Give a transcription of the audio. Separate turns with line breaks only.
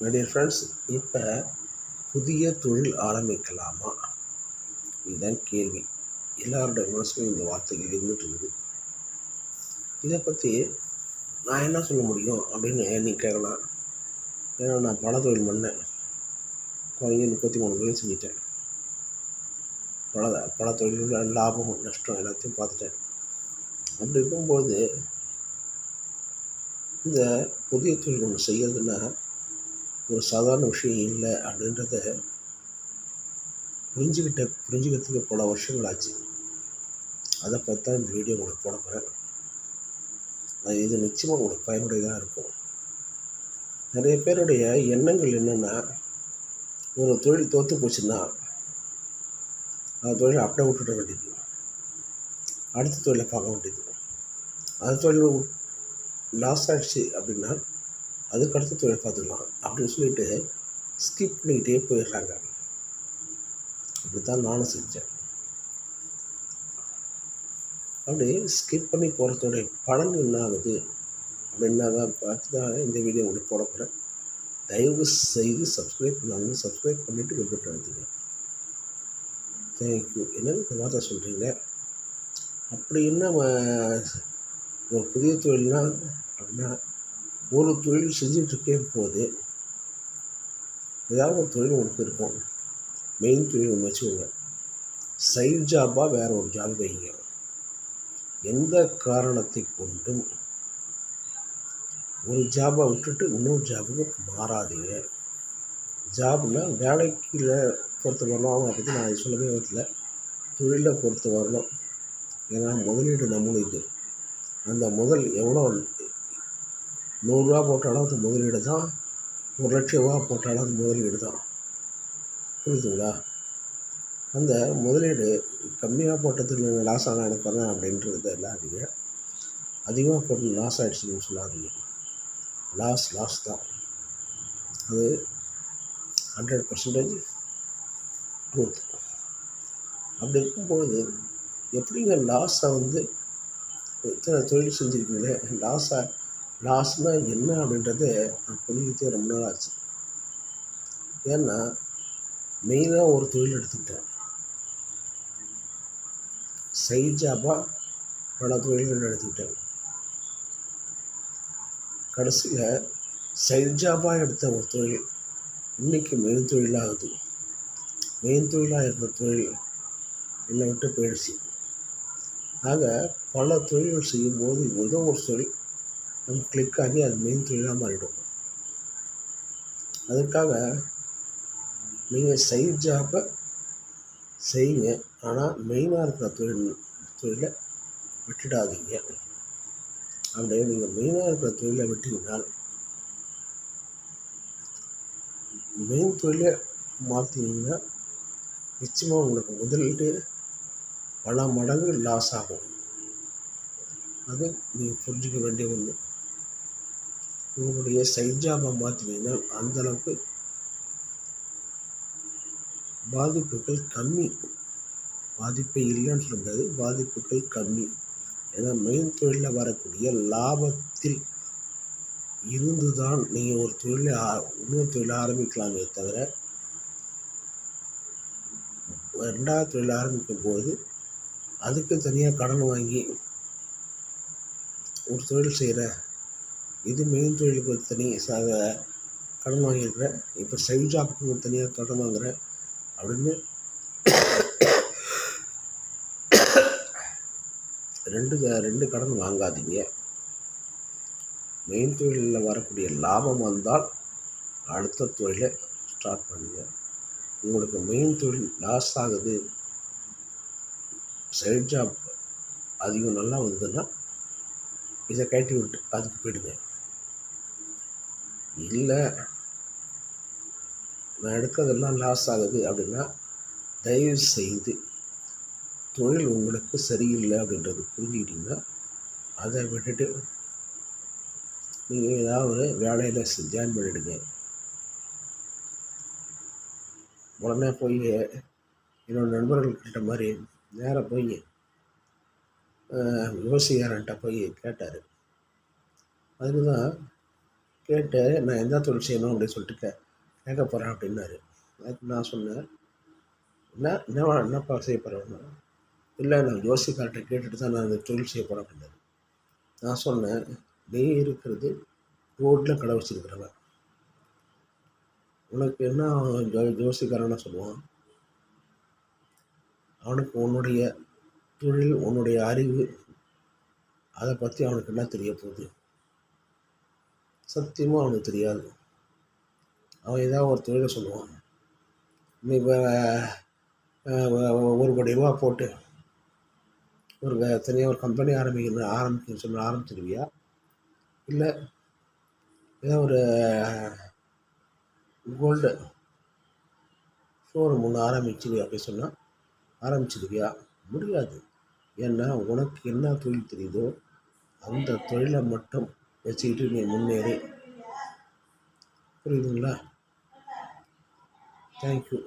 My dear friends இப்போ புதிய தொழில் ஆரம்பிக்கலாமா? இதுதான் கேள்வி. எல்லாரோட மனசுலையும் இந்த வார்த்தைகள் இருந்துட்டு இருக்குது இதை பற்றி நான் என்ன சொல்ல முடியும் அப்படின்னு நீங்கள் கேட்கலாம் ஏன்னா நான் பல தொழில் பண்ணேன். குறைஞ்ச முப்பத்தி மூணு தொழில் செஞ்சிட்டேன். பல பல தொழில்கள் லாபம் நஷ்டம் எல்லாத்தையும் பார்த்துட்டேன். அப்படி இருக்கும்போது இந்த புதிய தொழில் ஒன்று செய்யறதுன்னா ஒரு சாதாரண விஷயம் இல்லை அப்படின்றத புரிஞ்சுக்கிட்ட புரிஞ்சுக்கிறதுக்கு பல வருஷங்கள் ஆச்சு. அதை பற்றி தான் இந்த வீடியோ உங்களுக்கு போட போகிறேன் அது இது நிச்சயமாக உங்களுக்கு பயனுடையதாக இருக்கும். நிறைய பேருடைய எண்ணங்கள் என்னென்னா ஒரு தொழில் தோற்று போச்சுன்னா அந்த தொழிலை அப்படியே விட்டுட வேண்டியது. அடுத்த தொழிலை பார்க்க வேண்டியது. அந்த தொழில் லாஸ் ஆகிடுச்சு அப்படின்னா அதுக்கு அடுத்த தொழில் பார்த்துக்கலாம் அப்படின்னு சொல்லிட்டு ஸ்கிப் பண்ணிக்கிட்டே போயிடுறாங்க. அப்படி தான் நானும் செஞ்சேன். அப்படி ஸ்கிப் பண்ணி போகிறதோடைய பலன் என்ன ஆகுது? அப்படின்னா தான் பார்த்து தான் இந்த வீடியோ உங்களுக்கு போட போகிறேன் தயவு செய்து சப்ஸ்கிரைப் பண்ணாங்க சப்ஸ்கிரைப் பண்ணிவிட்டு வெப்பட்டு எடுத்துங்க தேங்க்யூ என்னன்னு இந்த வார்த்தை சொல்கிறீங்களே அப்படி என்ன ஒரு புதிய தொழில்னா அப்படின்னா ஒரு தொழில் செஞ்சிட்ருக்கே போது ஏதாவது ஒரு தொழில் உங்களுக்கு இருக்கும். மெயின் தொழில் ஒன்று வச்சுக்கோங்க. சைட் ஜாபாக வேறு ஒரு ஜாப் வைங்க. எந்த காரணத்தை கொண்டும் ஒரு ஜாபை விட்டுட்டு இன்னொரு ஜாபுக்கு மாறாதீங்க. ஜாப்னால் வேலைக்கில் பொறுத்த வரலாம் அவங்க பற்றி நான் சொல்லவே வரல. தொழிலை பொறுத்த வரலாம் ஏன்னா முதலீடு நம்மளுது அந்த முதல் எவ்வளோ நூறுரூவா போட்டாலும் அது முதலீடு தான். ஒரு லட்ச ரூபா போட்டாலும் அது முதலீடு தான். புரியுதுங்களா? அந்த முதலீடு கம்மியாக போட்டதுக்கு லாஸ் ஆனால் எனக்கு வரேன் அப்படின்றது இல்லாதீங்க அதிகமாக போட்டு லாஸ் ஆகிடுச்சுன்னு சொல்லாதீங்க. லாஸ் லாஸ் தான். அது ஹண்ட்ரட் பர்சன்டேஜ் ட்ரூத் அப்படி இருக்கும்போது எப்படிங்க லாஸை வந்து இத்தனை தொழில் செஞ்சுருக்கீங்களே? லாஸை லாஸ்னால் என்ன அப்படின்றத நான் புரிஞ்சுக்கிட்டே ரொம்ப நாள் ஆச்சு. ஏன்னா மெயினாக ஒரு தொழில் எடுத்துக்கிட்டேன். சைட் ஜாபாக பல தொழில்கள் எடுத்துக்கிட்டேன். கடைசியில் சைட் ஜாபாக எடுத்த ஒரு தொழில் இன்றைக்கி மெயின் தொழிலாகுது. மெயின் தொழிலாக இருந்த தொழில் என்னை விட்டு போயிடுச்சு. ஆக பல தொழில்கள் செய்யும்போது ஏதோ ஒரு தொழில் நம்ம கிளிக் ஆகி அது மெயின் தொழிலாக மாறிடும். அதுக்காக நீங்கள் சைட் ஜாப்பை செய்யுங்க. ஆனால் மெயினாக இருக்கிற தொழில் தொழிலை விட்டுடாதீங்க. அப்படியே நீங்கள் மெயினாக இருக்கிற தொழிலை விட்டீங்கன்னால் மெயின் தொழிலை மாற்றினீங்கன்னா நிச்சயமாக உங்களுக்கு முதலீடு பல மடங்கு லாஸ் ஆகும். அது நீங்கள் புரிஞ்சிக்க வேண்டிய ஒன்று உங்களுடைய சைட் ஜாபை மாற்றினீங்கன்னா அந்தளவுக்கு பாதிப்புகள் கம்மி. பாதிப்பே இல்லைன்னு சொல்கிறது பாதிப்புகள் கம்மி. ஏன்னா மெயின் தொழிலில் வரக்கூடிய லாபத்தில் இருந்து தான் நீங்கள் ஒரு தொழிலை இன்னொரு தொழிலை ஆரம்பிக்கலாமே தவிர ரெண்டாவது தொழில் ஆரம்பிக்கும் போது அதுக்கு தனியாக கடன் வாங்கி ஒரு தொழில் செய்கிற இது மெயின் தொழிலுக்கு தனி சாக கடன் வாங்கியிருக்கிறேன். இப்போ சைட் ஜாப்புக்கு ஒரு தனியாக கடன் வாங்குகிறேன் அப்படின்னு ரெண்டு ரெண்டு கடன் வாங்காதீங்க. மெயின் தொழிலில் வரக்கூடிய லாபம் வந்தால் அடுத்த தொழிலை ஸ்டார்ட் பண்ணுங்கள் உங்களுக்கு மெயின் தொழில் லாஸ் ஆகுது. சைட் ஜாப் அதிகம் நல்லா வந்ததுன்னா இதை கட்டி விட்டு அதுக்கு போயிடுங்க. இல்லை. நான் எடுக்கிறதெல்லாம் லாஸ் ஆகுது அப்படின்னா தயவு செய்து தொழில் உங்களுக்கு சரியில்லை அப்படின்றது புரிஞ்சுக்கிட்டிங்கன்னா அதை விட்டுட்டு நீங்கள் ஏதாவது வேலையில் ஜாயின் பண்ணிவிடுங்க உடனே போய் என்னோடய நண்பர்கள்கிட்ட மாதிரி நேராக போய் யோசிக்காரன்ட்ட போய் கேட்டார். அதுக்கு தான் கேட்டு நான் எந்த தொழில் செய்யணும்? அப்படின்னு சொல்லிட்டு கேட்க போகிறேன் அப்படின்னாரு. அதுக்கு நான் சொன்னேன் என்ன என்ன என்னப்பா செய்ய போகிறேன்னா இல்லை நான் ஜோசிக்கார்ட்ட கேட்டுட்டு தான் நான் இந்த தொழில் செய்ய போகிறேன் அப்படின்னாரு. நான் சொன்னேன் நீ இருக்கிறது ரோட்டில் கடை வச்சிருக்கிறவன். உனக்கு என்ன ஜோ ஜோசிக்காரன்னு சொல்லுவான். அவனுக்கு உன்னுடைய தொழில் உன்னுடைய அறிவு அதை பற்றி அவனுக்கு என்ன தெரிய போகுது? சத்தியமாக அவனுக்கு தெரியாது. அவன் ஏதாவது ஒரு தொழிலை சொல்லுவான். நீ ஒரு கோடி ரூபா போட்டு ஒரு தனியாக ஒரு கம்பெனி ஆரம்பிக்கணும் ஆரம்பிக்கணும்னு சொல்ல ஆரம்பிச்சிருவியா? இல்லை ஏதோ ஒரு கோல்டு ஷோரூம் ஒன்று ஆரம்பிச்சிருவியா அப்படி சொன்னால் ஆரம்பிச்சிருவியா? முடியாது. ஏன்னா உனக்கு என்ன தொழில் தெரியுதோ அந்த தொழிலை மட்டும் வச்சுக்கிட்டு நீ முன்னேறி. புரியுதுங்களா? தேங்க்யூ